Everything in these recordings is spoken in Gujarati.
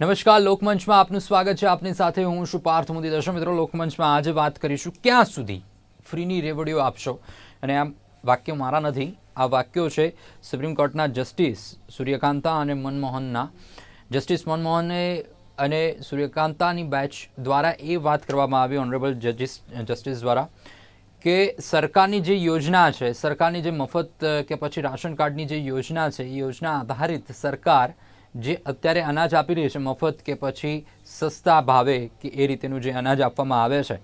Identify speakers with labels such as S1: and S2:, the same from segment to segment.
S1: નમસ્કાર, લોકમંચમાં આપનું સ્વાગત છે. આપની સાથે હું છું પાર્થ મોદી દર્શક મિત્રો, લોકમંચમાં આજે વાત કરીશું ક્યાં સુધી ફ્રીની રેવડીઓ આપશો? અને આ વાક્યો મારા નથી. આ વાક્યો છે સુપ્રીમ કોર્ટના જસ્ટિસ સૂર્યકાંતા અને મનમોહનના. જસ્ટિસ મનમોહને અને સૂર્યકાંતાની બેચ દ્વારા એ વાત કરવામાં આવી ઓનરેબલ જજીસ જસ્ટિસ દ્વારા, કે સરકારની જે યોજના છે, સરકારની જે મફત, કે પછી રાશન કાર્ડની જે યોજના છે, એ યોજના આધારિત સરકાર જે અત્યારે અનાજ આપી રહી છે, મફત કે પછી સસ્તા ભાવે કે એ રીતેનું જે અનાજ આપવામાં આવે છે.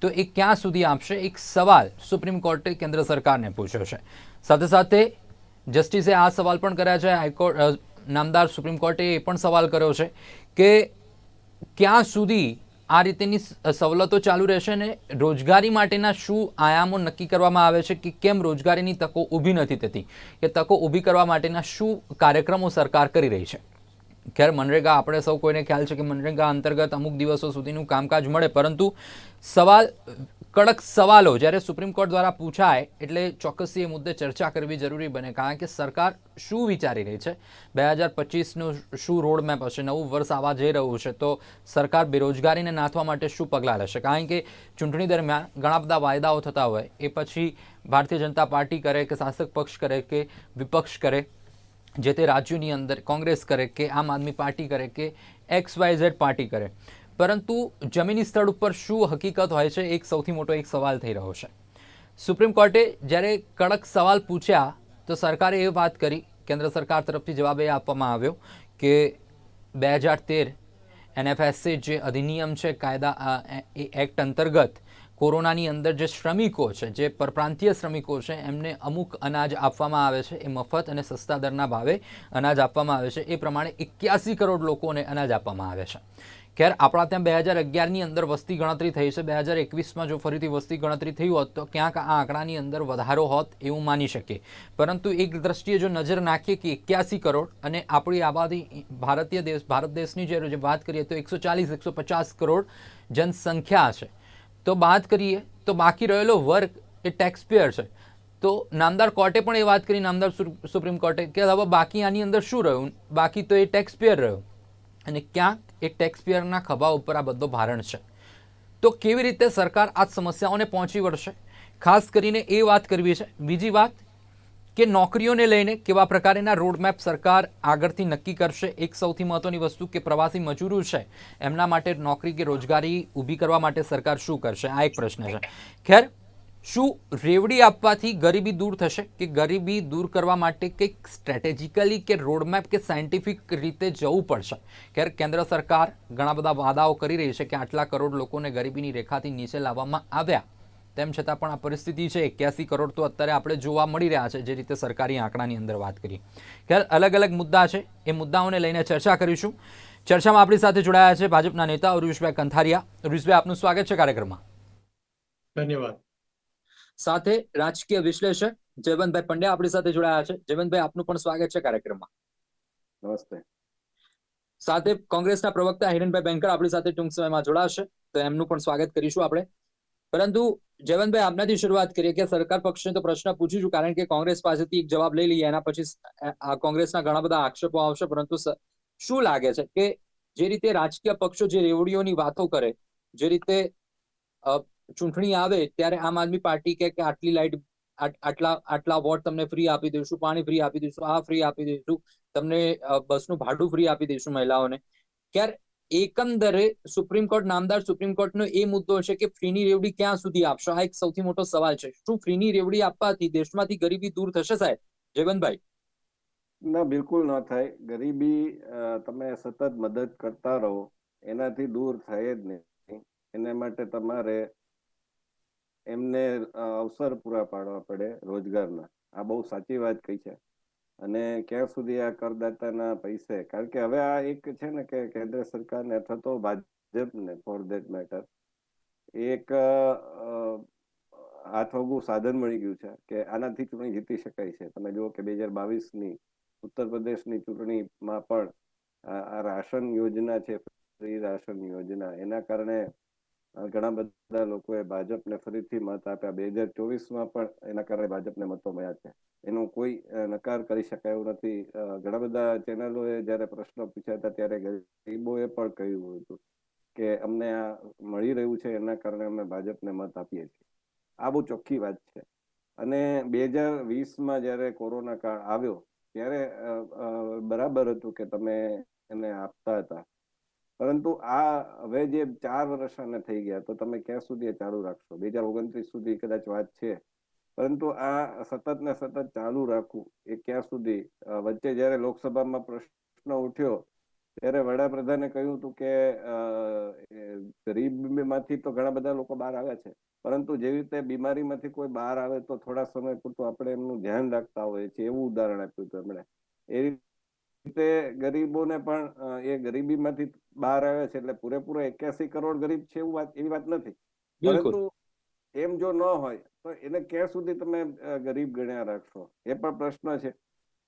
S1: તો એ ક્યાં સુધી આપશે? એક સવાલ સુપ્રીમ કોર્ટે કેન્દ્ર સરકારને પૂછ્યો છે. સાથે સાથે જસ્ટિસે આ સવાલ પણ કર્યા છે. હાઈકોર્ટ નામદાર સુપ્રીમ કોર્ટે એ પણ સવાલ કર્યો છે કે ક્યાં સુધી આ રીતેની સવલતો ચાલુ રહેશે ને રોજગારી માટેના શું આયામો નક્કી કરવામાં આવે છે કે કેમ રોજગારીની તકો ઊભી નથી થતી? કે તકો ઊભી કરવા માટેના શું કાર્યક્રમો સરકાર કરી રહી છે? ખેર મનરેગા, આપણે સૌ કોઈને ખ્યાલ છે કે મનરેગા અંતર્ગત અમુક દિવસો સુધીનું કામકાજ મળે, પરંતુ સવાલ, કડક સવાલો જ્યારે સુપ્રીમ કોર્ટ દ્વારા પૂછાય, એટલે ચોક્કસથી એ મુદ્દે ચર્ચા કરવી જરૂરી બને, કારણ કે સરકાર શું વિચારી રહી છે? બે હજાર પચીસનું શું રોડ મેપ હશે? નવું વર્ષ આવવા જઈ રહ્યું છે, તો સરકાર બેરોજગારીને નાથવા માટે શું પગલાં લેશે? કારણ કે ચૂંટણી દરમિયાન ઘણા બધા વાયદાઓ થતા હોય, એ પછી ભારતીય જનતા પાર્ટી કરે કે શાસક પક્ષ કરે કે વિપક્ષ કરે જે તે રાજ્યોની અંદર કોંગ્રેસ કરે કે આમ આદમી પાર્ટી કરે કે એક્સ વાય ઝેડ પાર્ટી કરે. પરંતુ જમીની સ્થળ ઉપર શું હકીકત હોય છે, એક સૌથી મોટો એક સવાલ થઈ રહ્યો છે. સુપ્રીમ કોર્ટે જ્યારે કડક સવાલ પૂછ્યા, તો સરકારે એ વાત કરી, કેન્દ્ર સરકાર તરફથી જવાબ એ આપવામાં આવ્યો કે બે હજાર તેર એનએફએસસી જે અધિનિયમ છે, કાયદા એ એક્ટ અંતર્ગત કોરોનાની અંદર જે શ્રમિકો છે, જે પરપ્રાંતીય શ્રમિકો છે, એમને અમુક અનાજ આપવામાં આવે છે, એ મફત અને સસ્તા દરના ભાવે અનાજ આપવામાં આવે છે. એ પ્રમાણે એક્યાસી કરોડ લોકોને અનાજ આપવામાં આવે છે. ખેર, આપણા ત્યાં બે હજાર અગિયારની અંદર વસ્તી ગણતરી થઈ છે. બે હજાર એકવીસમાં જો ફરીથી વસ્તી ગણતરી થઈ હોત, તો ક્યાંક આ આંકડાની અંદર વધારો હોત એવું માની શકીએ. પરંતુ એક દ્રષ્ટિએ જો નજર નાખીએ કે એક્યાસી કરોડ અને આપણી આબાદી ભારતીય દેશ, ભારત દેશની જે વાત કરીએ તો એકસો ચાલીસ, એકસો પચાસ કરોડ જનસંખ્યા છે. તો વાત કરીએ. તો બાકી રહેલો વર્ગ એ ટેક્સ પેયર છે. તો નામદાર કોર્ટે પણ એ વાત કરી, નામદાર સુપ્રીમ કોર્ટે, કે હવે બાકી આની અંદર શું રહ્યું? બાકી તો એ ટેક્સ પેયર રહ્યો. અને ક્યાંક એ ટેક્સ પેયરના ખભા ઉપર આ બધો ભારણ છે. તો કેવી રીતે સરકાર આ સમસ્યાઓને પહોંચી વળશે? ખાસ કરીને એ વાત કરવી છે. બીજી વાત કે નોકરીઓને લઈને કેવા પ્રકારના રોડમેપ સરકાર આગળથી નક્કી કરશે? એક સૌથી મહત્વની વસ્તુ કે પ્રવાસી મજૂરો છે, એમના માટે નોકરી કે રોજગારી ઊભી કરવા માટે સરકાર શું કરશે? આ એક પ્રશ્ન છે. ખેર, શું રેવડી આપવાથી ગરીબી દૂર થશે? કે ગરીબી દૂર કરવા માટે કંઈક સ્ટ્રેટેજિકલી કે રોડમેપ કે સાયન્ટિફિક રીતે જવું પડશે? ખેર, કેન્દ્ર સરકાર ઘણા બધા વાદાઓ કરી રહી છે કે આટલા કરોડ લોકોને ગરીબીની રેખાથી નીચે લાવવામાં આવ્યા. તેમ છતાં પણ આ પરિસ્થિતિ છે એક્યાસી કરોડ તો અત્યારે આપણે જોવા મળી રહ્યા છે જે રીતે સરકારી આંકડાની અંદર વાત કરી. ખ્યાલ અલગ અલગ મુદ્દા છે એ મુદ્દાઓને લઈને ચર્ચા કરીશું. ચર્ચામાં આપણી સાથે જોડાયા છે ભાજપના નેતા ઉરુષભાઈ કંથારિયા. ઉરુષભાઈ આપનું સ્વાગત છે કાર્યક્રમમાં.
S2: ધન્યવાદ.
S1: સાથે રાજકીય વિશ્લેષક જયવંતભાઈ પંડ્યા આપણી સાથે જોડાયા છે. જયવંતભાઈ આપનું પણ સ્વાગત છે કાર્યક્રમમાં.
S3: નમસ્તે.
S1: સાથે કોંગ્રેસના પ્રવક્તા હિરણભાઈ બેંકર આપણી સાથે ટૂંક સમયમાં જોડાશે. તો એમનું પણ સ્વાગત કરીશું આપણે. પરંતુ જયવંતભાઈ આપનાથી શરૂઆત કરીએ કે સરકાર પક્ષને તો પ્રશ્ન પૂછીશું કારણ કે કોંગ્રેસ પાસેથી એક જવાબ લઈ લઈએ, એના પછી કોંગ્રેસના ઘણા બધા આક્ષેપો આવશે, પરંતુ શું લાગે છે કે જે રીતે રાજકીય પક્ષો જે રેવડીઓની વાતો કરે, જે રીતે ચૂંટણી આવે, ત્યારે આમ આદમી પાર્ટી કે આટલી લાઈટ આટલા આટલા વોટ તમને ફ્રી આપી દઈશું, પાણી ફ્રી આપી દઈશું, આ ફ્રી આપી દઈશું, તમને બસનું ભાડું ફ્રી આપી દઈશું મહિલાઓને, ક્યારે એકંદરે સુપ્રીમ કોર્ટ, નામદાર સુપ્રીમ કોર્ટનો એ મુદ્દો હશે કે ફ્રીની રેવડી ક્યાં સુધી આપશો? આ એક સૌથી મોટો સવાલ છે. શું ફ્રીની રેવડી આપવાથી દેશમાંથી ગરીબી દૂર થશે સાહેબ? જયવંતભાઈ.
S3: ના, બિલકુલ ન થાય. ગરીબી તમે સતત મદદ કરતા રહો, એનાથી દૂર થાય જ નહીં. એના માટે તમારે એમને અવસર પૂરા પાડવા પડે રોજગારના. આ બહુ સાચી વાત કહી છે. અને ક્યાં સુધી આ કરદાતાના પૈસે? કારણ કે હવે આ એક છે ને કે કેન્દ્ર સરકારને અથવા તો ભાજપને ફોર ધેટ મેટર એક હાથવગું સાધન મળી ગયું છે કે આનાથી ચૂંટણી જીતી શકાય છે. તમે જુઓ કે બે હજાર બાવીસની ઉત્તર પ્રદેશની ચૂંટણીમાં પણ આ રાશન યોજના છે, ફ્રી રાશન યોજના. એના કારણે ઘણા બધા લોકોએ ભાજપને ફરીથી મત આપ્યા. બે હજાર ચોવીસમાં પણ એના કારણે ભાજપને મતો મળ્યા છે. એનો કોઈ નકાર કરી શકાય એવું નથી. ઘણા બધા ચેનલોએ જ્યારે પ્રશ્નો પૂછ્યા હતા ત્યારે ગરીબોએ પણ કહ્યું હતું કે અમને આ મળી રહ્યું છે, એના કારણે અમે ભાજપને મત આપીએ છીએ. આ બહુ ચોખ્ખી વાત છે. અને બે હજાર વીસમાં જ્યારે કોરોના કાળ આવ્યો, ત્યારે બરાબર હતું કે તમે એને આપતા હતા. પરંતુ આ હવે જે ચાર વર્ષ અને થઈ ગયા, તો તમે ક્યાં સુધી ચાલુ રાખશો? બે હજાર ઓગણત્રીસ સુધી કદાચ વાત છે. પરંતુ આ સતત ને સતત ચાલુ રાખવું એ ક્યાં સુધી? વચ્ચે જ્યારે લોકસભામાં પ્રશ્ન ઉઠ્યો, ત્યારે વડાપ્રધાને કહ્યું હતું કે એ તો ઘણા બધા લોકો બહાર આવ્યા છે. પરંતુ જેવી રીતે બીમારીમાંથી કોઈ બહાર આવે તો થોડા સમય પૂરતું આપણે એમનું ધ્યાન રાખતા હોઈએ છીએ. એવું ઉદાહરણ આપ્યું હતું એમણે. એ રીતે ગરીબોને પણ એ ગરીબીમાંથી બહાર આવે છે એટલે પૂરેપૂરો એક્યાસી કરોડ ગરીબ છે એવું વાત એવી વાત નથી. પરંતુ એમ જો ન હોય તો એને ક્યાં સુધી તમે ગરીબ ગણ્યા રાખશો? એ પણ પ્રશ્ન છે.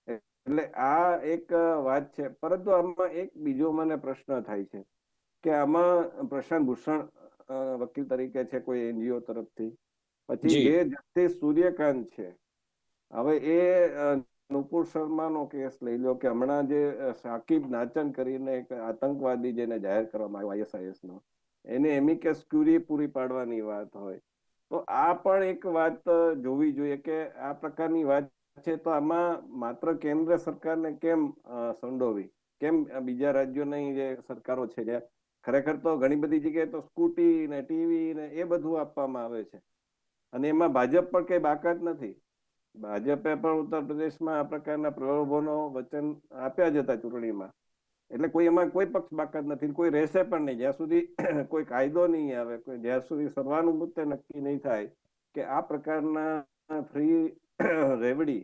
S3: એટલે આ એક વાત છે. પરંતુ આમાં એક બીજો મને પ્રશ્ન થાય છે કે આમાં પ્રશાંત ભૂષણ વકીલ તરીકે છે કોઈ એનજીઓ તરફથી. પછી
S1: એ
S3: જે જસ્ટિસ સૂર્યકાંત છે. હવે એ નુપુર શર્માનો કેસ લઈ લો કે હમણાં જે સાકિબ નાચન કરીને એક આતંકવાદી જેને જાહેર કરવામાં આવ્યો આઈએસઆઈએસ નો એને એમિકેસ ક્યુરી પૂરી પાડવાની વાત હોય. તો આ પણ એક વાત જોવી જોઈએ કે આ પ્રકારની વાત છે તો આમાં માત્ર કેન્દ્ર સરકારને કેમ સંડોવી? કેમ બીજા રાજ્યોની જે સરકારો છે જે, ખરેખર તો ઘણી બધી જગ્યાએ તો સ્કૂટી ને ટીવી ને એ બધું આપવામાં આવે છે. અને એમાં ભાજપ પણ કઈ બાકાત નથી. ભાજપે પણ ઉત્તર પ્રદેશમાં આ પ્રકારના પ્રલોભનો વચન આપ્યા જ હતા ચૂંટણીમાં. એટલે કોઈ એમાં કોઈ પક્ષ બાકાત નથી કોઈ રહેશે પણ નહીં. જ્યાં સુધી કોઈ કાયદો નહીં આવે જ્યાં સુધી સર્વાનુમતે નક્કી નહીં થાય કે આ પ્રકારના ફ્રી રેવડી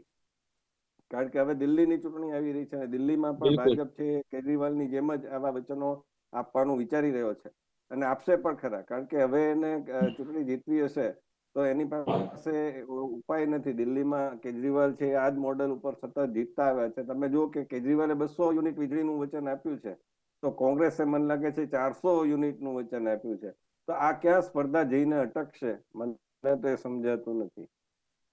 S3: કારણ કે હવે દિલ્હીની ચૂંટણી આવી રહી છે અને દિલ્હીમાં પણ ભાજપ છે કેજરીવાલની જેમ જ આવા વચનો આપવાનું વિચારી રહ્યો છે. અને આપશે પણ ખરા કારણ કે હવે એને ચૂંટણી જીતવી હશે તો એની પાસે ઉપાય નથી. દિલ્હીમાં કેજરીવાલ છે આ જ મોડેલ ઉપર સતત જીતતા આવ્યા છે. તમે જુઓ કે કેજરીવાલે બસો યુનિટ વીજળીનું વચન આપ્યું છે. તો કોંગ્રેસે મને લાગે છે ચારસો યુનિટનું વચન આપ્યું છે. તો આ ક્યાં સ્પર્ધા જઈને અટકશે? મને તો એ સમજાતું નથી.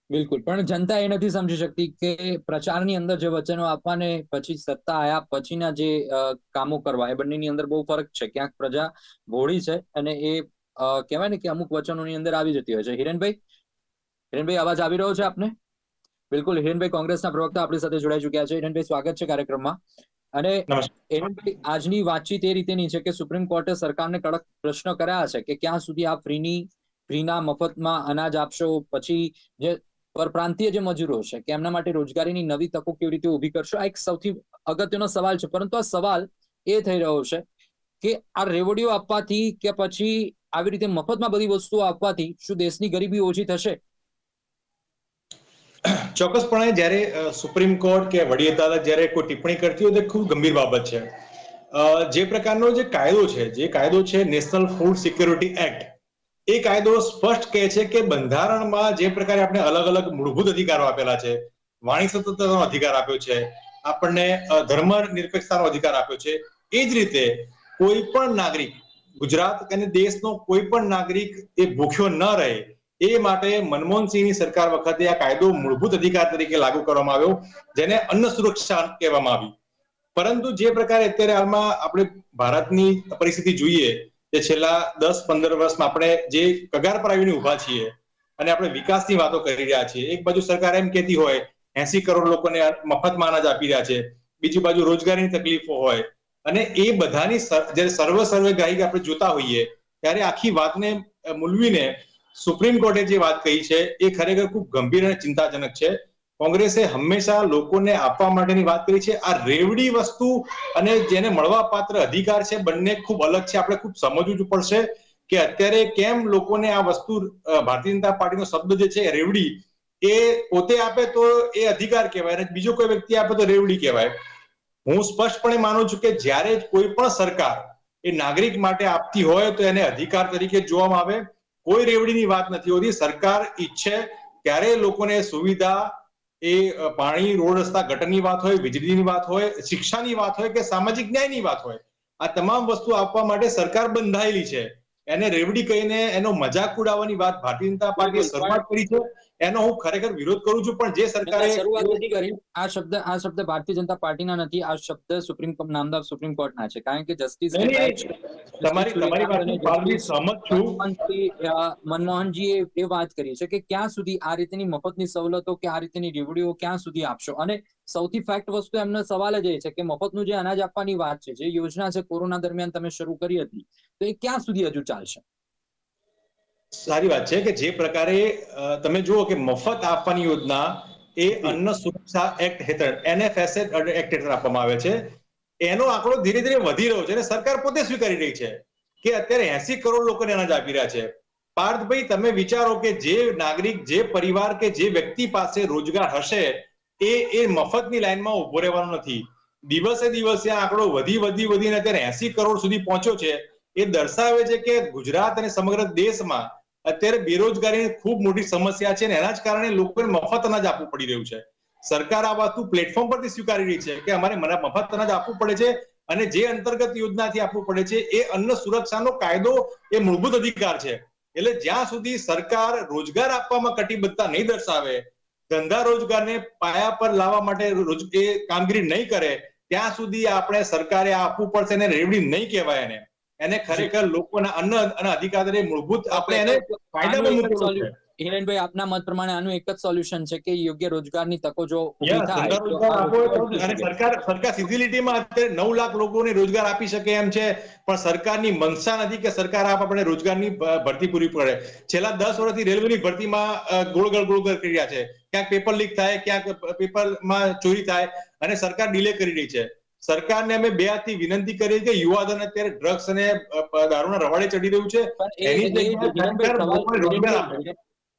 S1: બિલકુલ. પણ જનતા એ નથી સમજી શકતી કે પ્રચારની અંદર જે વચનો આપવાને પછી સત્તા આયા, પછીના જે કામો કરવા, એ બંનેની અંદર બહુ ફરક છે. ક્યાંક પ્રજા ભોળી છે અને એ કહેવાય ને કે અમુક વચનોની અંદર આવી જતી હોય છે. હિરેનભાઈ? હિરેનભાઈ અવાજ આવી રહ્યો છે આપને? બિલકુલ હિરેનભાઈ કોંગ્રેસના પ્રવક્તા આપણી સાથે જોડાઈ ચુક્યા છે. હિરેનભાઈ સ્વાગત છે કાર્યક્રમમાં. અને હિરેનભાઈ આજની વાતચીત એ રીતેની છે કે સુપ્રીમ કોર્ટે સરકારને કડક પ્રશ્ન કર્યા છે કે ક્યાં સુધી આ ફ્રીની ફ્રીના મફતમાં અનાજ આપશો? પછી જે પરપ્રાંતીય જે મજૂરો છે કે એમના માટે રોજગારીની નવી તકો કેવી રીતે ઊભી કરશો? આ એક સૌથી અગત્યનો સવાલ છે. પરંતુ આ સવાલ એ થઈ રહ્યો છે કે આ રેવડીઓ આપવાથી કે પછી આવી રીતે મફતમાં બધી વસ્તુઓ આપવાથી શું દેશની ગરીબી ઓછી થશે?
S2: ચોક્કસપણે જ્યારે સુપ્રીમ કોર્ટ કે વડી અદાલત જ્યારે કોઈ ટિપ્પણી કરતી હોય તો ખૂબ ગંભીર બાબત છે. જે પ્રકારનો જે કાયદો છે, જે કાયદો છે નેશનલ ફૂડ સિક્યોરિટી એક્ટ, એ કાયદો સ્પષ્ટ કહે છે કે બંધારણમાં જે પ્રકારે આપણે અલગ અલગ મૂળભૂત અધિકારો આપેલા છે, વાણી સ્વતંત્રતાનો અધિકાર આપ્યો છે, આપણને ધર્મ નિરપેક્ષતાનો અધિકાર આપ્યો છે, એ જ રીતે કોઈ પણ નાગરિક ગુજરાત અને દેશનો કોઈ પણ નાગરિક એ ભૂખ્યો ન રહે, એ માટે મનમોહનસિંહની સરકાર વખતે આ કાયદો મૂળભૂત અધિકાર તરીકે લાગુ કરવામાં આવ્યો, જેને અન્ન સુરક્ષા કહેવામાં આવી. પરંતુ જે પ્રકારે અત્યારે હાલમાં આપણે ભારતની પરિસ્થિતિ જોઈએ કે છેલ્લા દસ પંદર વર્ષમાં આપણે જે કગાર પર આવીને ઊભા છીએ અને આપણે વિકાસની વાતો કરી રહ્યા છીએ, એક બાજુ સરકાર એમ કહેતી હોય, એસી કરોડ લોકોને મફતમાં અનાજ આપી રહ્યા છે, બીજી બાજુ રોજગારીની તકલીફો હોય અને એ બધાની જ્યારે સર્વ સર્વગ્રાહી આપણે જોતા હોઈએ, ત્યારે આખી વાતને મૂલવીને સુપ્રીમ કોર્ટે જે વાત કહી છે, એ ખરેખર ખૂબ ગંભીર અને ચિંતાજનક છે. કોંગ્રેસે હંમેશા લોકોને આપવા માટેની વાત કરી છે. આ રેવડી વસ્તુ અને જેને મળવા પાત્ર અધિકાર છે, બંને ખૂબ અલગ છે. આપણે ખૂબ સમજવું પડશે કે અત્યારે કેમ લોકોને આ વસ્તુ ભારતીય જનતા પાર્ટીનો શબ્દ જે છે રેવડી, એ પોતે આપે તો એ અધિકાર કહેવાય અને બીજો કોઈ વ્યક્તિ આપે તો રેવડી કહેવાય. હું સ્પષ્ટપણે માનું છું કે જ્યારે કોઈ પણ સરકાર એ નાગરિક માટે આપતી હોય તો એને અધિકાર તરીકે જોવામાં આવે. કોઈ રેવડીની વાત નથી હોતી. સરકાર ઈચ્છે ત્યારે લોકોને સુવિધા એ પાણી રોડ રસ્તા ગટરની વાત હોય વીજળીની વાત હોય શિક્ષાની વાત હોય કે સામાજિક ન્યાયની વાત હોય આ તમામ વસ્તુ આપવા માટે સરકાર બંધાયેલી છે. એને રેવડી કહીને એનો મજાક ઉડાવવાની વાત ભારતીય જનતા પાર્ટીએ શરૂઆત કરી છે. એનો હું ખરેખર વિરોધ કરું છું પણ જે સરકારે
S1: શરૂઆત નથી કરી. આ શબ્દ આ શબ્દ ભારતીય જનતા પાર્ટીના નથી આ શબ્દ સુપ્રીમ કોર્ટ નામદાર સુપ્રીમ કોર્ટના છે. કારણ કે જસ્ટિસ
S2: તમારી તમારી વાતથી સહમત છું.
S1: મનમોહનજી મનમોહનજીએ એ વાત કરી છે કે ક્યાં સુધી આ રીતની મફતની સવલતો કે આ રીતની રેવડીઓ ક્યાં સુધી આપશો? અને સૌથી ફેક્ટ વસ્તુ એમનો સવાલ જ એ છે કે મફતનું જે અનાજ આપવાની વાત છે જે યોજના છે કોરોના દરમિયાન તમે શરૂ કરી હતી તો એ ક્યાં સુધી હજુ ચાલશે?
S2: સારી વાત છે કે જે પ્રકારે તમે જુઓ કે મફત આપવાની યોજના એ અન્ન સુરક્ષા એક્ટ હેઠળ એનએફએસએ એક્ટ હેઠળ આપવામાં આવે છે. એનો આંકડો ધીરે ધીરે વધી રહ્યો છે અને સરકાર પોતે સ્વીકારી રહી છે કે અત્યારે એસી કરોડ લોકોને અનાજ આપી રહ્યા છે. પાર્થભાઈ તમે વિચારો કે જે નાગરિક જે પરિવાર કે જે વ્યક્તિ પાસે રોજગાર હશે એ એ મફતની લાઈનમાં ઊભો રહેવાનો નથી. દિવસે દિવસે આંકડો વધી વધી વધીને અત્યારે એસી કરોડ સુધી પહોંચ્યો છે. એ દર્શાવે છે કે ગુજરાત અને સમગ્ર દેશમાં અત્યારે બેરોજગારીની ખૂબ મોટી સમસ્યા છે અને એના જ કારણે લોકોને મફત અનાજ આપવું પડી રહ્યું છે. સરકાર આ વસ્તુ પ્લેટફોર્મ પરથી સ્વીકારી રહી છે કે અમારે મફત અનાજ આપવું પડે છે અને જે અંતર્ગત યોજનાથી આપવું પડે છે એ અન્ન સુરક્ષાનો કાયદો એ મૂળભૂત અધિકાર છે. એટલે જ્યાં સુધી સરકાર રોજગાર આપવામાં કટિબદ્ધતા નહીં દર્શાવે, ધંધા રોજગારને પાયા પર લાવવા માટે કામગીરી નહીં કરે, ત્યાં સુધી આપણે સરકારે આપવું પડશે અને રેવડી નહીં કહેવાય એને. એને ખરેખર લોકોના અન્ન અને અધિકાર મૂળભૂત આપણે એને ફાયદામાં
S1: હિરેનભાઈ આપના મત પ્રમાણે આનું એક જ સોલ્યુશન છે કે યોગ્ય રોજગારની તકો જો
S2: અને સરકાર સરકાર સીધી અત્યારે નવ લાખ લોકોને રોજગાર આપી શકે એમ છે પણ સરકારની મનસા નથી કે સરકાર આપ આપણે રોજગારની ભરતી પૂરી પડે. છેલ્લા દસ વર્ષથી રેલવેની ભરતીમાં ગોળગળ ગોળગળ કરી રહ્યા છે. ક્યાંક પેપર લીક થાય ક્યાંક પેપરમાં ચોરી થાય અને સરકાર ડિલે કરી રહી છે. સરકારને અમે બે હાથથી વિનંતી કરીએ કે યુવાધન અત્યારે ડ્રગ્સ અને દારૂના રવાડે ચડી રહ્યું છે.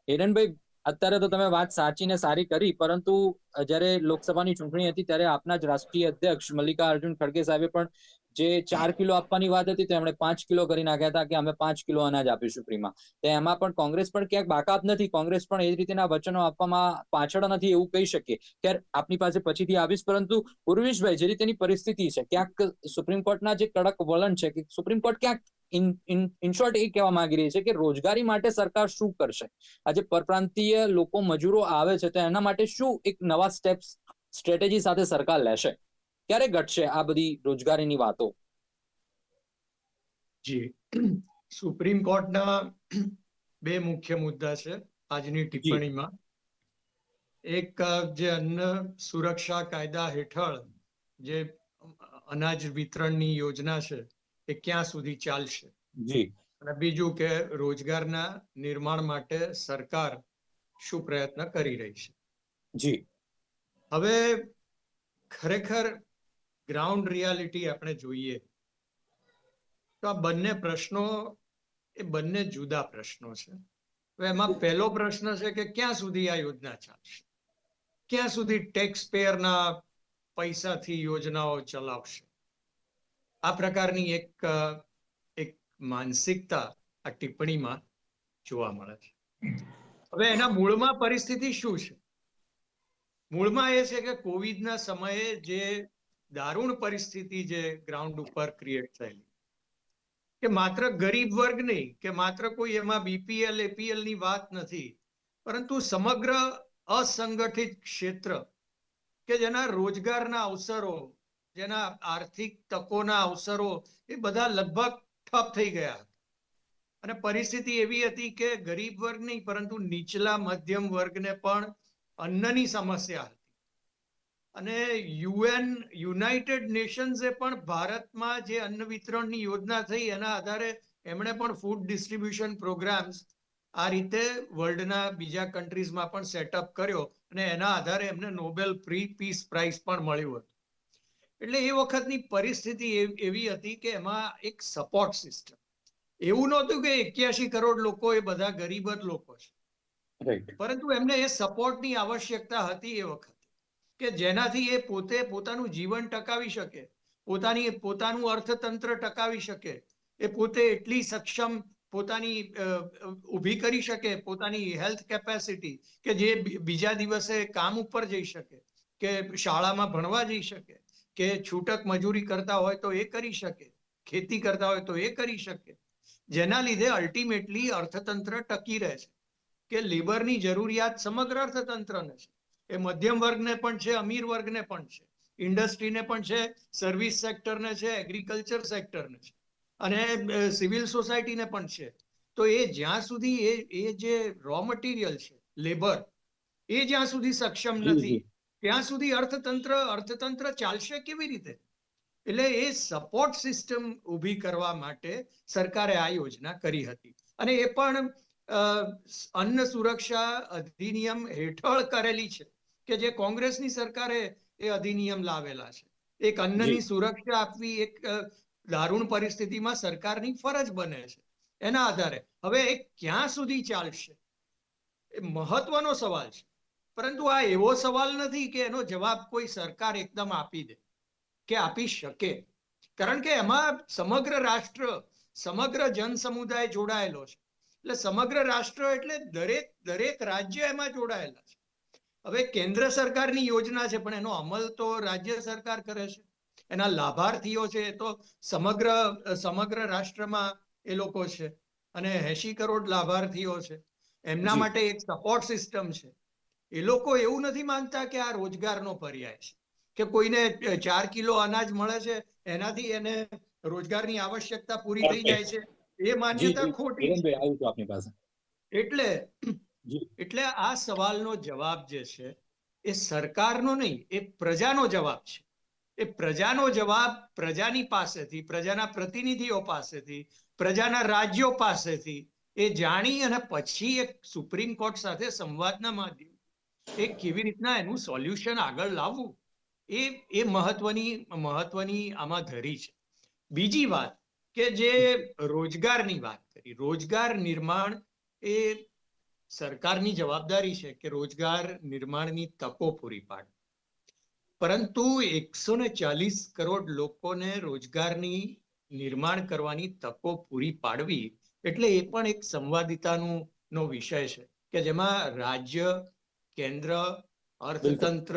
S1: હિરણભાઈ અત્યારે તો તમે વાત સાચી ને સારી કરી પરંતુ જયારે લોકસભાની ચૂંટણી હતી ત્યારે આપના જ રાષ્ટ્રીય અધ્યક્ષ મલ્લિકાર્જુન ખડગે સાહેબે પણ જે ચાર કિલો આપવાની વાત હતી તો એમણે પાંચ કિલો કરી નાખ્યા હતા કે અમે પાંચ કિલો અનાજ આપીશું ફ્રીમાં. તો એમાં પણ કોંગ્રેસ પણ ક્યાંક બાકાત નથી. કોંગ્રેસ પણ એ રીતના વચનો આપવામાં પાછળ નથી એવું કહી શકીએ. ત્યારે આપની પાસે પછીથી આવીશ, પરંતુ ઉર્વિશભાઈ, જે રીતેની પરિસ્થિતિ છે, ક્યાંક સુપ્રીમ કોર્ટના જે કડક વલણ છે કે સુપ્રીમ કોર્ટ ક્યાંક ઇન શોર્ટ એ કહેવા માંગી રહી છે કે રોજગારી માટે સરકાર શું કરશે? આજે પરપ્રાંતીય લોકો મજૂરો આવે છે, તો એના માટે શું એક નવા સ્ટેપ્સ, સ્ટ્રેટેજી સાથે સરકાર લેશે? ક્યારે ઘટશે આ બધી રોજગારીની વાતો?
S4: જી. સુપ્રીમ કોર્ટના બે મુખ્ય મુદ્દા છે આજની ટિપ્પણીમાં. એક જે અન્ન સુરક્ષા કાયદા હેઠળ જે અનાજ વિતરણની યોજના છે એ ક્યાં સુધી ચાલશે?
S1: જી.
S4: અને બીજું કે રોજગારના નિર્માણ માટે સરકાર શું પ્રયત્ન કરી રહી છે?
S1: જી.
S4: હવે ખરેખર ગ્રાઉન્ડ રિયાલિટી આપણે જોઈએ, તો આ બંને પ્રશ્નો એ બંને જુદા પ્રશ્નો છે. એમાં પહેલો પ્રશ્ન છે કે ક્યાં સુધી આ યોજના ચાલશે? ક્યાં સુધી ટેક્સ પેયરના પૈસાથી યોજનાઓ ચલાવશે? આ પ્રકારની એક એક માનસિકતા આ ટિપ્પણીમાં જોવા મળે છે. હવે એના મૂળમાં પરિસ્થિતિ શું છે? મૂળમાં એ છે કે કોવિડના સમયે જે દારૂણ પરિસ્થિતિ જે ગ્રાઉન્ડ ઉપર ક્રિએટ થયેલી. કે માત્ર ગરીબ વર્ગ નહીં, કે માત્ર કોઈ એમાં બીપીએલ એપીએલની વાત નથી, પરંતુ સમગ્ર અસંગઠિત ક્ષેત્ર કે જેના રોજગારના અવસરો, જેના આર્થિક તકોના અવસરો એ બધા લગભગ ઠપ થઈ ગયા અને પરિસ્થિતિ એવી હતી કે ગરીબ વર્ગ નહીં, પરંતુ નીચલા મધ્યમ વર્ગને પણ અન્નની સમસ્યા અને યુએન યુનાઇટેડ નેશન્સે પણ ભારતમાં જે અન્ન વિતરણની યોજના થઈ એના આધારે એમણે પણ ફૂડ ડિસ્ટ્રીબ્યુશન પ્રોગ્રામ્સ આ રીતે વર્લ્ડના બીજા કન્ટ્રીઝમાં પણ સેટઅપ કર્યો અને એના આધારે એમને નોબેલ પ્રી પીસ પ્રાઇઝ પણ મળ્યું હતું. એટલે એ વખતની પરિસ્થિતિ એવ- એવી હતી કે એમાં એક સપોર્ટ સિસ્ટમ. એવું નહોતું કે એક્યાસી કરોડ લોકો એ બધા ગરીબ જ લોકો છે. પરંતુ એમને એ સપોર્ટની આવશ્યકતા હતી એ વખતે. કે જેનાથી એ પોતે પોતાનું જીવન ટકાવી શકે, પોતાની પોતાનું અર્થતંત્ર ટકાવી શકે, એ પોતે એટલી સક્ષમ પોતાની ઊભી કરી શકે, પોતાની હેલ્થ કેપેસિટી કે જે બીજા દિવસે કામ ઉપર જઈ શકે, કે શાળામાં ભણવા જઈ શકે, કે છૂટક મજૂરી કરતા હોય તો એ કરી શકે, ખેતી કરતા હોય તો એ કરી શકે. જેના લીધે અલ્ટિમેટલી અર્થતંત્ર ટકી રહે છે. કે લેબરની જરૂરિયાત સમગ્ર અર્થતંત્રને છે. એ મધ્યમ વર્ગને પણ છે અમીર વર્ગને પણ છે. ઇન્ડસ્ટ્રીને પણ છે સર્વિસ સેક્ટરને છે એગ્રીકલ્ચર સેક્ટરને છે. અને સિવિલ સોસાયટીને પણ છે. તો એ જ્યાં સુધી એ એ જે રો મટીરિયલ છે લેબર એ જ્યાં સુધી સક્ષમ નથી ત્યાં સુધી અર્થતંત્ર અર્થતંત્ર ચાલશે કેવી રીતે? એટલે એ સપોર્ટ સિસ્ટમ ઊભી કરવા માટે સરકારે આ યોજના કરી હતી. અને એ પણ અન્ન સુરક્ષા અધિનિયમ હેઠળ કરેલી છે. કે જે કોંગ્રેસની સરકારે એ અધિનિયમ લાવેલા છે. એક અન્નની સુરક્ષા આપવી એક દારૂણ પરિસ્થિતિમાં સરકારની ફરજ બને છે. એના આધારે. હવે એ ક્યાં સુધી ચાલશે? એ મહત્વનો સવાલ છે. પરંતુ આ એવો સવાલ નથી કે એનો જવાબ કોઈ સરકાર એકદમ આપી દે કે આપી શકે. કારણ કે એમાં સમગ્ર રાષ્ટ્ર સમગ્ર જન સમુદાય જોડાયેલો છે. એટલે સમગ્ર રાષ્ટ્ર એટલે દરેક દરેક રાજ્ય એમાં જોડાયેલા છે. હવે કેન્દ્ર સરકારની યોજના છે પણ એનો અમલ તો રાજ્ય સરકાર કરે છે. એના લાભાર્થીઓ છે એ તો સમગ્ર સમગ્ર રાષ્ટ્રમાં એ લોકો છે. અને એસી કરોડ લાભાર્થીઓ છે. એમના માટે એક સપોર્ટ સિસ્ટમ છે. એ લોકો એવું નથી માનતા કે આ રોજગારનો પર્યાય છે. કે કોઈને ચાર કિલો અનાજ મળે છે એનાથી એને રોજગારની આવશ્યકતા પૂરી થઈ જાય છે. એ માન્યતા ખોટી
S1: આપની પાસે.
S4: એટલે. એટલે આ સવાલનો જવાબ જે છે, એ સરકારનો નહીં, એ પ્રજાનો જવાબ છે. એ પ્રજાનો જવાબ પ્રજાની પાસેથી, પ્રજાના પ્રતિનિધિઓ પાસેથી, પ્રજાના રાજ્યો પાસેથી, એ જાણી અને પછી એક સુપ્રીમ કોર્ટ સાથે સંવાદના માધ્યમ, એ કેવી રીતના એનું સોલ્યુશન આગળ લાવવું, એ એ મહત્વની મહત્વની આમાં ધરી છે. બીજી વાત કે જે રોજગારની વાત કરી, રોજગાર નિર્માણ એ સરકારની જવાબદારી છે કે રોજગાર નિર્માણની તકો પૂરી પાડે. પરંતુ એકસો ને ચાલીસ કરોડ લોકોને રોજગારની નિર્માણ કરવાની તકો પૂરી પાડવી એટલે એ પણ એક સંવાદિતાનું નો વિષય છે કે જેમાં રાજ્ય કેન્દ્ર અર્થતંત્ર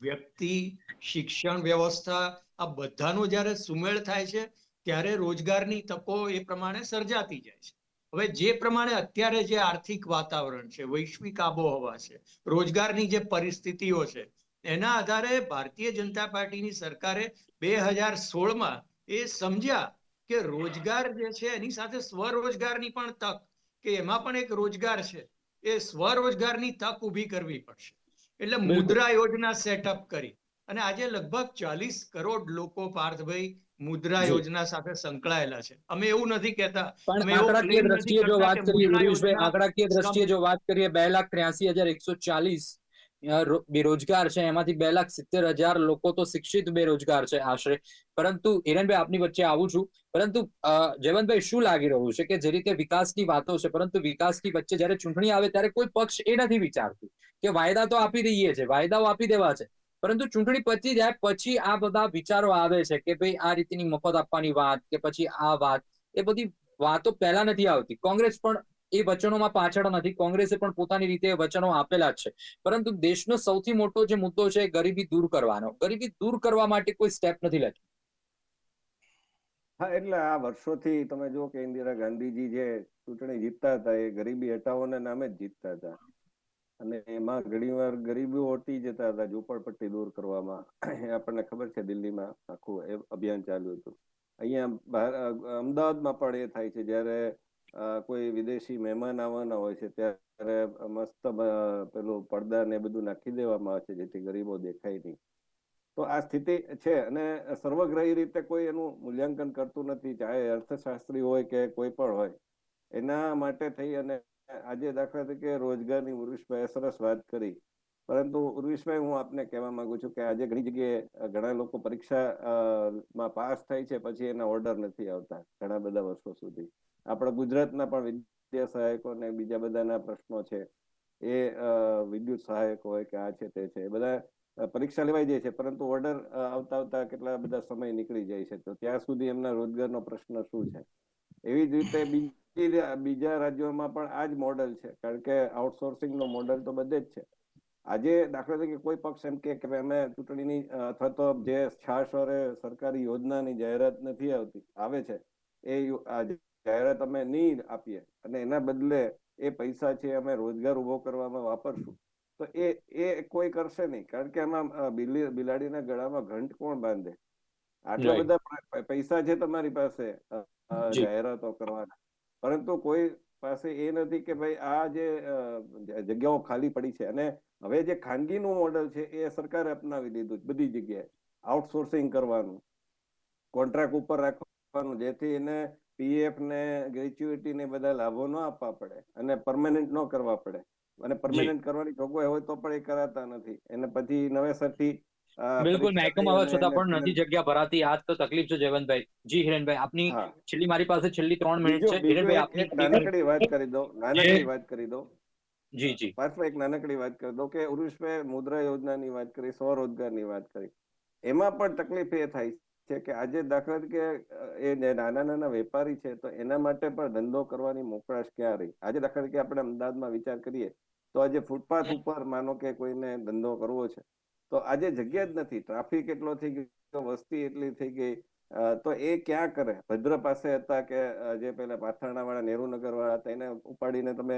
S4: વ્યક્તિ શિક્ષણ વ્યવસ્થા આ બધાનો જ્યારે સુમેળ થાય છે ત્યારે રોજગારની તકો એ પ્રમાણે સર્જાતી જાય છે. હવે જે પ્રમાણે અત્યારે જે આર્થિક વાતાવરણ છે વૈશ્વિક આબોહવા છે રોજગારની જે પરિસ્થિતિઓ છે એના આધારે ભારતીય જનતા પાર્ટીની સરકારે બે હજાર સોળમાં એ સમજ્યા કે રોજગાર જે છે એની સાથે સ્વરોજગારની પણ તક કે એમાં પણ એક રોજગાર છે એ સ્વરોજગારની તક ઊભી કરવી પડશે. એટલે મુદ્રા યોજના સેટઅપ કરી અને આજે લગભગ ચાલીસ કરોડ લોકો પાર્થભાઈ મુદ્રા યોજના સાથે સંકળાયેલા છે. અમે એવું નથી કહેતા
S1: પણ આંકડાકીય દ્રષ્ટિએ જો વાત કરીએ
S4: મુદ્રા
S1: આંકડાકીય દ્રષ્ટિએ જો વાત કરીએ બે લાખ ત્ર્યાસી હજાર એકસો ચાલીસ બેરોજગાર છે એમાંથી બે લાખ સિત્તેર હજાર લોકો તો શિક્ષિત બેરોજગાર છે આશરે. પરંતુ હિરેનભાઈ આપની વચ્ચે આવું છું. પરંતુ જયવંતભાઈ શું લાગી રહ્યું છે કે જે રીતે વિકાસની વાતો છે પરંતુ વિકાસની વચ્ચે જયારે ચૂંટણી આવે ત્યારે કોઈ પક્ષ એ નથી વિચારતું કે વાયદા તો આપી દઈએ છે વાયદાઓ આપી દેવા છે. પરંતુ ચૂંટણી પતી જાય પછી આ બધા વિચારો આવે છે કે ભાઈ આ રીતની મફત આપવાની વાત કે પછી આ વાત, એ બધી વાતો પહેલા નથી આવતી. કોંગ્રેસ પણ એ વચનોમાં પાછળ નથી. કોંગ્રેસે પણ પોતાની રીતે વચનો આપેલા જ છે. પરંતુ દેશનો સૌથી મોટો જે મુદ્દો છે ગરીબી દૂર કરવાનો. ગરીબી દૂર કરવા માટે કોઈ સ્ટેપ નથી લેતું.
S3: હા, એટલે આ વર્ષોથી તમે જુઓ કે ઇન્દિરા ગાંધીજી જે ચૂંટણી જીતતા હતા એ ગરીબી હટાવોના નામે જ જીતતા હતા. અને એમાં ઘણીવાર ગરીબી હોતી જતા હતા, ઝૂંપડપટ્ટી દૂર કરવામાં. એ આપણને ખબર છે દિલ્હીમાં આખું એ અભિયાન ચાલ્યું હતું. અહીંયા અમદાવાદમાં પણ એ થાય છે. જ્યારે કોઈ વિદેશી મહેમાન આવવાના હોય છે, ત્યારે મસ્ત પેલું પડદા ને બધું નાખી દેવામાં આવે છે, જેથી ગરીબો દેખાય નહીં. તો આ સ્થિતિ છે અને સર્વગ્રાહી રીતે કોઈ એનું મૂલ્યાંકન કરતું નથી. ચાહે અર્થશાસ્ત્રી હોય કે કોઈ પણ હોય. એના માટે થઈ અને આજે દાખલા તરીકે રોજગારની ઉર્વિશભાઈ સરસ વાત કરી. પરંતુ ઉર્વિશભાઈ, હું આપને કહેવા માંગુ છું કે આજે ઘણી જગ્યાએ ઘણા લોકો પરીક્ષા માં પાસ થાય છે, પછી એના ઓર્ડર નથી આવતા ઘણા બધા વર્ષો સુધી. આપણા ગુજરાતના પણ વિદ્યા સહાયકો ને બીજા બધાના પ્રશ્નો છે. એ વિદ્યુત સહાયક હોય કે આ છે, તે છે, એ બધા પરીક્ષા લેવાઈ જાય છે, પરંતુ ઓર્ડર આવતા આવતા કેટલા બધા સમય નીકળી જાય છે. તો ત્યાં સુધી એમના રોજગારનો પ્રશ્ન શું છે? એવી જ રીતે બીજી બીજા રાજ્યોમાં પણ આ જ મોડેલ છે. કારણ કે આઉટસોર્સિંગ નો મોડેલ તો બધે જ છે. આજે દાખલા તરીકે કોઈ પક્ષ એમ કે અમે ચૂંટણીની અથવા તો જે છાસ સરકારી યોજનાની જાહેરાત નથી આવતી આવે છે. એ જાહેરાત અમે નહીં આપીએ અને એના બદલે એ પૈસા છે અમે રોજગાર ઊભો કરવામાં વાપરશું. તો એ એ કોઈ કરશે નહીં. કારણ કે બિલ્લી બિલાડીના ગળામાં ઘંટ કોણ બાંધે? આટલા બધા પૈસા છે તમારી પાસે. જાહેરાતો કરવાના. પરંતુ કોઈ પાસે એ નથી કે ભાઈ આ જે જગ્યાઓ ખાલી પડી છે. અને હવે જે ખાનગીનું મોડલ છે એ સરકારે અપનાવી લીધું છે બધી જગ્યાએ. આઉટસોર્સિંગ કરવાનું કોન્ટ્રાક્ટ ઉપર રાખવાનું જેથી એને પીએફ ને ગ્રેચ્યુટી ને બધા લાભો ન આપવા પડે અને પરમેનન્ટ ન કરવા પડે. અને પરમેનન્ટ કરવાની જોગવાઈ હોય તો પણ એ કરાતા નથી. એને પછી નવેસરથી
S1: બિલકુલ મહેકમ છતાં પણ નથી જગ્યા ભરાતી. આ તો તકલીફ છે જયવંતભાઈ. જી હિરેનભાઈ આપની છેલ્લી મારી પાસે છેલ્લી ત્રણ મિનિટ છે. હિરેનભાઈ આપની
S3: નાનકડી વાત કરી દો. નાનકડી વાત કરી દો.
S1: જી જી.
S3: પાર્થભાઈ એક નાનકડી વાત કરી દો કે ઉરુષભાઈ મુદ્રા યોજનાની વાત કરી સ્વરોજગારની વાત કરી. એમાં પણ તકલીફ એ થાય છે કે આજે દાખલા તરીકે એ નાના નાના વેપારી છે તો એના માટે પણ ધંધો કરવાની મોકળાશ ક્યાં રહી? આજે દાખલા તરીકે આપણે અમદાવાદમાં વિચાર કરીએ તો આજે ફૂટપાથ ઉપર માનો કે કોઈને ધંધો કરવો છે તો આજે જગ્યા જ નથી. ટ્રાફિક એટલો થઈ ગયો વસ્તી એટલી થઈ ગઈ. તો એ ક્યાં કરે? ભદ્ર પાસે હતા કે જે પેલા પાથરણા વાળા નેહરુનગર વાળા હતા એને ઉપાડીને તમે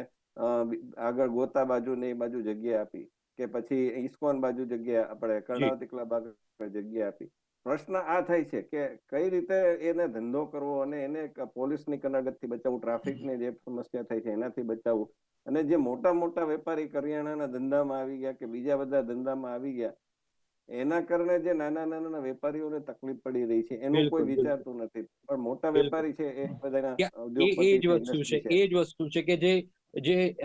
S3: આગળ ગોતા બાજુ ને એ બાજુ જગ્યા આપી કે પછી ઇસ્કોન બાજુ જગ્યા આપણે કર્ણાવતી ક્લબ આગળ જગ્યા આપી. પ્રશ્ન આ થાય છે કે કઈ રીતે એને ધંધો કરવો અને એને પોલીસની કનાગતથી બચાવવું ટ્રાફિકની જે સમસ્યા થાય છે એનાથી બચાવવું. અને જે મોટા મોટા વેપારી કરિયાણાના ધંધામાં આવી ગયા કે બીજા બધા ધંધામાં આવી ગયા એના કારણે જે નાના નાના વેપારીઓને તકલીફ પડી રહી છે એનું કોઈ વિચારતું નથી. પણ મોટા વેપારી છે એ બધાના
S1: એ જ વસ્તુ છે. એ જ વસ્તુ છે કે જે જે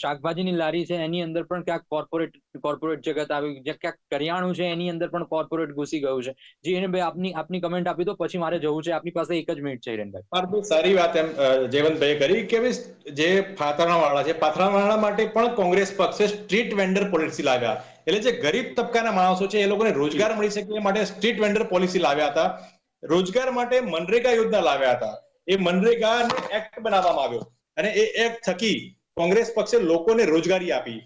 S1: શાકભાજીની લારી છે એની અંદર પણ ક્યાંક કોર્પોરેટ કોર્પોરેટ જગત આવી ગયું ક્યાંક કરિયાણું છે એની અંદર પણ કોર્પોરેટ ઘૂસી ગયું છે. જી ભાઈ આપની આપની કમેન્ટ આપી દો પછી મારે જવું છે આપની પાસે એક જ મિનિટ છે હિરેનભાઈ.
S2: સારી વાત એમ અ, કરી કે જે પાથરણાવાળા છે પાથરણાવાળા માટે પણ કોંગ્રેસ પક્ષે સ્ટ્રીટ વેન્ડર પોલિસી લાવ્યા. એટલે જે ગરીબ તબકાના માણસો છે એ લોકોને રોજગાર મળી શકે એ માટે સ્ટ્રીટ વેન્ડર પોલિસી લાવ્યા હતા. રોજગાર માટે મનરેગા યોજના લાવ્યા હતા. એ મનરેગા એક્ટ બનાવવામાં આવ્યો. અને એ એપ થકી કોંગ્રેસ પક્ષે લોકોને રોજગારી આપી.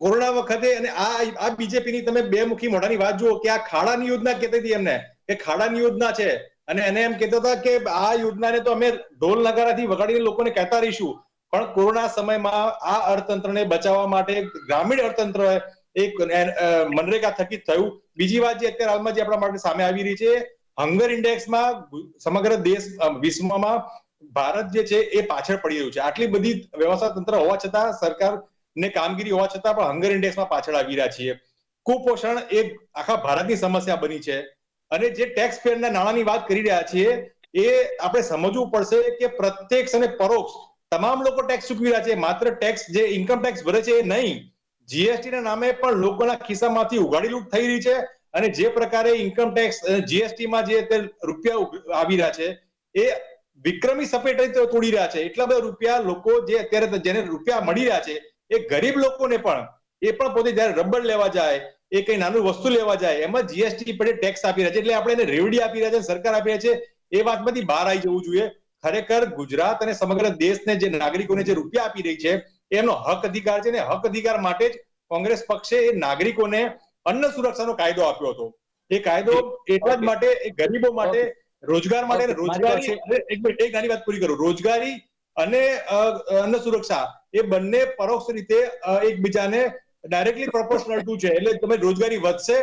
S2: કોરોના વખતે અને આ આ બીજેપીની તમે બે મુખી મોઢાની વાત જુઓ કે આ ખાડાની યોજના કહેતી હતી એમને, કે ખાડાની યોજના છે. અને એને એમ કહેતા હતા કે આ યોજનાને તો અમે ઢોલ નગારાથી વગાડીને લોકોને કહેતા રહીશું. પણ કોરોના સમયમાં આ અર્થતંત્રને બચાવવા માટે ગ્રામીણ અર્થતંત્ર એક મનરેગા થકી થયું. બીજી વાત જે અત્યારે હાલમાં જે આપણા માટે સામે આવી રહી છે, હંગર ઇન્ડેક્સમાં સમગ્ર દેશ વિશ્વમાં ભારત જે છે એ પાછળ પડી રહ્યું છે. આટલી બધી વ્યવસ્થા તંત્ર હોવા છતાં સરકાર ને કામગીરી હોવા છતાં પણ હંગર ઇન્ડેક્સમાં પાછળ આવી રહ્યા છીએ. કુપોષણ એ આખા ભારતની સમસ્યા બની છે. અને જે ટેક્સ ફેરના નાણાંની વાત કરી રહ્યા છીએ, એ આપણે સમજવું પડશે કે પ્રત્યક્ષ અને પરોક્ષ તમામ લોકો ટેક્સ ચૂકવી રહ્યા છે. માત્ર ટેક્સ જે ઇન્કમ ટેક્સ ભરે છે એ નહીં. જીએસટી ના નામે પણ લોકોના ખિસ્સામાંથી ઉઘાડી લૂંટ થઈ રહી છે. અને જે પ્રકારે ઇન્કમ ટેક્સ જીએસટી જે રૂપિયા આવી રહ્યા છે, એ વિક્રમી સપેટ તોડી રહ્યા છે. એટલા બધા રૂપિયા લોકો જે અત્યારે જેને રૂપિયા મળી રહ્યા છે, એ ગરીબ લોકોને પણ, એ પણ પોતે જયારે રબર લેવા જાય, એ કઈ નાનું વસ્તુ લેવા જાય, એમાં જીએસટી પડે ટેક્સ આપી રહ્યા છે. એટલે આપણે એને રેવડી આપી રહ્યા છે સરકાર આપી રહ્યા છે. એ વાતમાંથી બહાર આવી જવું જોઈએ. ખરેખર ગુજરાત અને સમગ્ર દેશને જે નાગરિકોને જે રૂપિયા આપી રહી છે એમનો હક અધિકાર છે ને હક અધિકાર માટે જ કોંગ્રેસ પક્ષે એ નાગરિકોને અન્ન સુરક્ષાનો કાયદો આપ્યો હતો. એ કાયદો એટલા જ માટે, એ ગરીબો માટે રોજગાર માટે રોજગારી એક મિનિટ એક નાની વાત પૂરી કરું. રોજગારી અને અન્ન સુરક્ષા એ બંને પરોક્ષ રીતે એકબીજાને ડાયરેક્ટલી પ્રોપોર્શનલ ટુ છે. એટલે તમે રોજગારી વધશે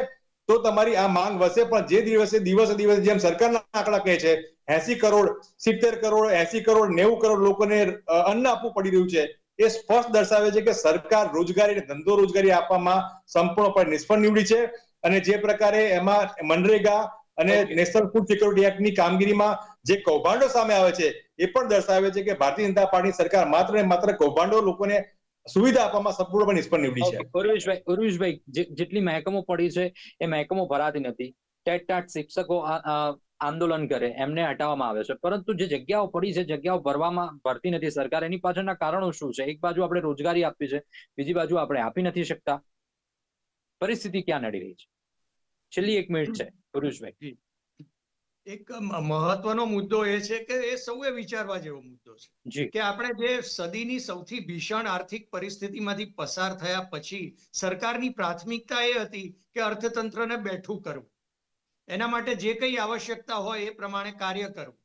S2: તો તમારી આ માંગ વધશે પણ જે દિવસે દિવસે દિવસે જેમ સરકારના આંકડા કહે છે એસી કરોડ સિત્તેર કરોડ એસી કરોડ નેવું કરોડ લોકોને અન્ન આપવું પડી રહ્યું છે એ સ્પષ્ટ દર્શાવે છે કે સરકાર રોજગારી ધંધો રોજગારી આપવામાં સંપૂર્ણપણે નિષ્ફળ નીવડી છે. અને જે પ્રકારે એમાં મનરેગા અને નેશનલ ફૂડ સિક્યોરિટી એક્ટની કામગીરીમાં જે કૌભાંડો સામે આવે છે એ પણ દર્શાવે છે કે ભારતીય જનતા પાર્ટી સરકાર માત્ર ને માત્ર કૌભાંડો લોકોને સુવિધા આપવામાં સંપૂર્ણપણે નિષ્ફળ નીવડી છે.
S1: ઉર્વિશભાઈ ઉર્વેશભાઈ જેટલી મહેકમો પડી છે એ મહેકમો ભરાતી નથી. ટેટ ટાટ શિક્ષકો આંદોલન કરે એમને હટાવવામાં આવે છે. પરંતુ જે જગ્યાઓ પડી છે જગ્યાઓ ભરવામાં ભરતી નથી સરકાર એની પાછળના કારણો શું છે? એક બાજુ આપણે રોજગારી આપી છે બીજી બાજુ આપણે આપી નથી શકતા. પરિસ્થિતિ ક્યાં નડી રહી છે? છેલ્લી એક મિનિટ છે. ઉર્વેશભાઈ
S4: એક મહત્વનો મુદ્દો એ છે કે એ સૌએ વિચારવા જેવો મુદ્દો છે. કે આપણે જે સદીની સૌથી ભીષણ આર્થિક પરિસ્થિતિમાંથી પસાર થયા પછી સરકારની પ્રાથમિકતા એ હતી કે અર્થતંત્રને બેઠું કરવું. એના માટે જે કંઈ આવશ્યકતા હોય એ પ્રમાણે કાર્ય કરવું.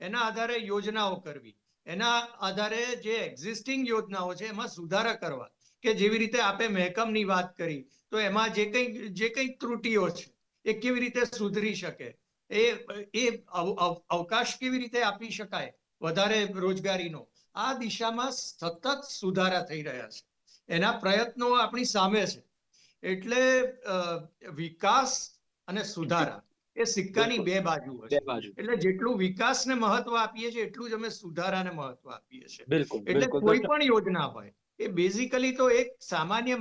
S4: એના આધારે યોજનાઓ કરવી. એના આધારે જે એક્ઝિસ્ટિંગ યોજનાઓ છે એમાં સુધારા કરવા. કે જેવી રીતે આપે મહેકમની વાત કરી તો એમાં જે કંઈ જે કંઈ ત્રુટીઓ છે એ કેવી રીતે સુધરી શકે? એ એ અવ- અવ- અવકાશ કેવી રીતે આપી શકાય? વધારે રોજગારીનો. આ દિશામાં સતત સુધારા થઈ રહ્યા છે. એના પ્રયત્નો આપણી સામે છે. એટલે વિકાસ અને સુધારા એ સિક્કાની બે બાજુ
S1: હોય
S4: છે. એટલે જેટલું વિકાસને મહત્વ આપીએ છીએ એટલું જ અમે સુધારાને મહત્વ આપીએ છીએ. એટલે કોઈ પણ યોજના હોય એ બેઝિકલી તો એક સામાન્ય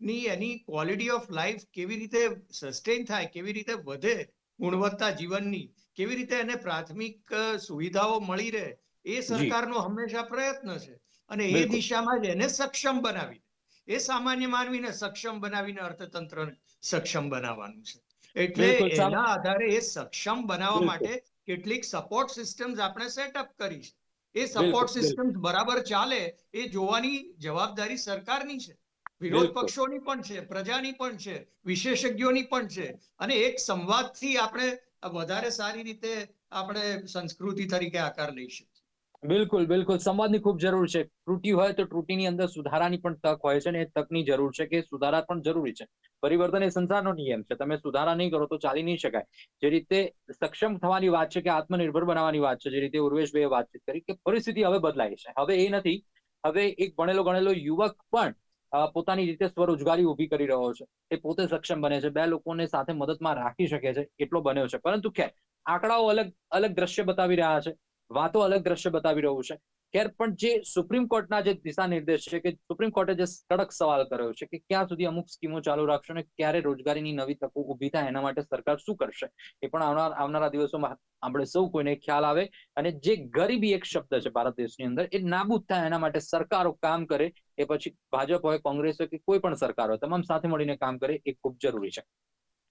S4: માનવીની એની ક્વોલિટી ઓફ લાઈફ કેવી રીતે સસ્ટેન થાય કેવી રીતે વધે ગુણવત્તા જીવનની કેવી રીતે એને પ્રાથમિક સુવિધાઓ મળી રહે એ સરકારનો હંમેશા પ્રયત્ન છે. અને એ દિશામાં જ એને સક્ષમ બનાવી એ સામાન્ય માનવીને સક્ષમ બનાવીને અર્થતંત્ર સક્ષમ બનાવવાનું છે. એટલે એના આધારે એ સક્ષમ બનાવવા માટે કેટલીક સપોર્ટ સિસ્ટમ્સ આપણે સેટઅપ કરી છે. એ સપોર્ટ. સિસ્ટમ બરાબર ચાલે એ જોવાની જવાબદારી સરકારની છે. વિરોધ પક્ષોની પણ છે પ્રજાની પણ છે વિશેષજ્ઞોની પણ છે. અને એક સંવાદથી આપણે વધારે સારી રીતે આપણે સંસ્કૃતિ તરીકે આકાર લઈ શકીએ.
S1: બિલકુલ બિલકુલ. સંવાદની ખૂબ જરૂર છે. ત્રુટિ હોય તો ત્રુટિની અંદર સુધારાની પણ તક હોય છે અને એ તકની જરૂર છે કે સુધારા પણ જરૂરી છે. પરિવર્તન એ સંસારનો નિયમ છે. તમે સુધારા નહીં કરો તો ચાલી નહીં શકાય. જે રીતે સક્ષમ થવાની વાત છે કે આત્મનિર્ભર બનાવવાની વાત છે જે રીતે ઉર્વેશભાઈએ વાતચીત કરી કે પરિસ્થિતિ હવે બદલાઈ છે. હવે એ નથી. હવે એક ભણેલો ગણેલો યુવક પણ પોતાની રીતે સ્વરોજગારી ઊભી કરી રહ્યો છે. એ પોતે સક્ષમ બને છે. બે લોકોને સાથે મદદમાં રાખી શકે છે. એટલો બન્યો છે. પરંતુ ખેર, આંકડાઓ અલગ અલગ દ્રશ્ય બતાવી રહ્યા છે. વાતો અલગ દ્રશ્ય બતાવી રહ્યું છે. ખેર, પણ જે સુપ્રીમ કોર્ટના જે દિશા નિર્દેશ છે કે સુપ્રીમ કોર્ટે જે કડક સવાલ કર્યો છે કે ક્યાં સુધી અમુક સ્કીમો ચાલુ રાખશો અને ક્યારે રોજગારીની નવી તકો ઊભી થાય એના માટે સરકાર શું કરશે? એ પણ આવનાર, આવનારા દિવસોમાં આપણે સૌ કોઈને ખ્યાલ આવે. અને જે ગરીબી એક શબ્દ છે ભારત દેશની અંદર, એ નાબૂદ થાય એના માટે સરકારો કામ કરે એ પછી ભાજપ હોય, કોંગ્રેસ હોય કે કોઈ પણ સરકાર હોય, તમામ સાથે મળીને કામ કરે એ ખૂબ જરૂરી છે.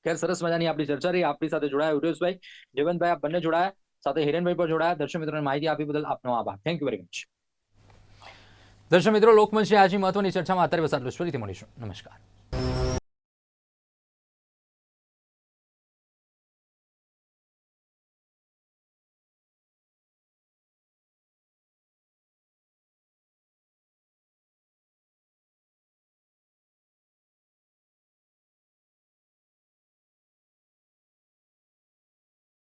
S1: ખેર, સરસ મજાની આપણી ચર્ચા રહી. આપણી સાથે જોડાયા ઉદેશભાઈ જીવનભાઈ આપ બંને જોડાયા. સાથે હિરેનભાઈ પણ જોડાયા. દર્શક મિત્રોને માહિતી આપી બદલ આપનો આભાર. થેન્ક યુ વેરી મચ દર્શક મિત્રો, લોકમંચની આજની મહત્વની ચર્ચામાં અત્યારે ફરીથી મળીશું. નમસ્કાર.